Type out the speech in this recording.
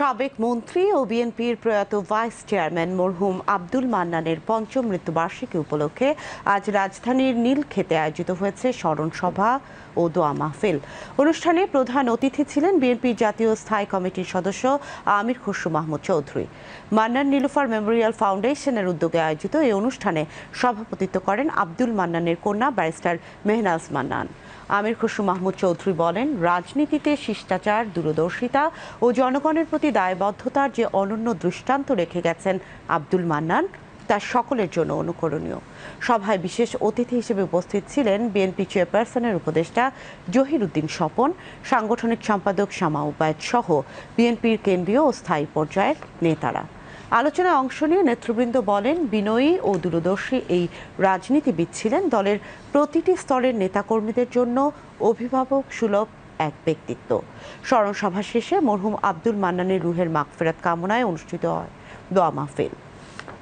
সাবেক মন্ত্রী ও বিএনপির প্রয়াত ভাইস চেয়ারম্যান মরহুম আব্দুল মান্নানের পঞ্চম মৃত্যুবার্ষিকী উপলক্ষে আজ রাজধানীর নীলক্ষেতে আয়োজিত হয়েছে স্মরণ সভা ও দোয়া মাহফিল। অনুষ্ঠানে প্রধান অতিথি ছিলেন বিএনপির জাতীয় স্থায়ী কমিটির সদস্য আমির খসরু মাহমুদ চৌধুরী। মান্নান নীলুফার মেমোরিয়াল ফাউন্ডেশনের উদ্যোগে আয়োজিত এই অনুষ্ঠানে সভাপতিত্ব করেন আব্দুল মান্নানের কন্যা ব্যারিস্টার মেহনাজ মান্নান। আমির খসরু মাহমুদ চৌধুরী বলেন, রাজনীতিতে শিষ্টাচার, দূরদর্শিতা ও জনগণের প্রতি দায়বদ্ধতার যে অনন্য দৃষ্টান্ত রেখে গেছেন আব্দুল মান্নান, তা সকলের জন্য অনুকরণীয়। সভায় বিশেষ অতিথি হিসেবে উপস্থিত ছিলেন বিএনপি চেয়ারপারসনের উপদেষ্টা জহির উদ্দিন স্বপন, সাংগঠনিক সম্পাদক শামা উপায়ত সহ বিএনপির কেন্দ্রীয় ও স্থায়ী পর্যায়ের নেতারা। আলোচনায় অংশ নিয়ে নেতৃবৃন্দ বলেন, বিনয়ী ও দূরদর্শী এই রাজনীতিবিদ ছিলেন দলের প্রতিটি স্তরের নেতাকর্মীদের জন্য অভিভাবক, সুলভ এক ব্যক্তিত্ব। স্মরণ সভা শেষে মরহুম আব্দুল মান্নানের রুহের মাগফেরাত কামনায় অনুষ্ঠিত হয় দোয়া মাহফিল।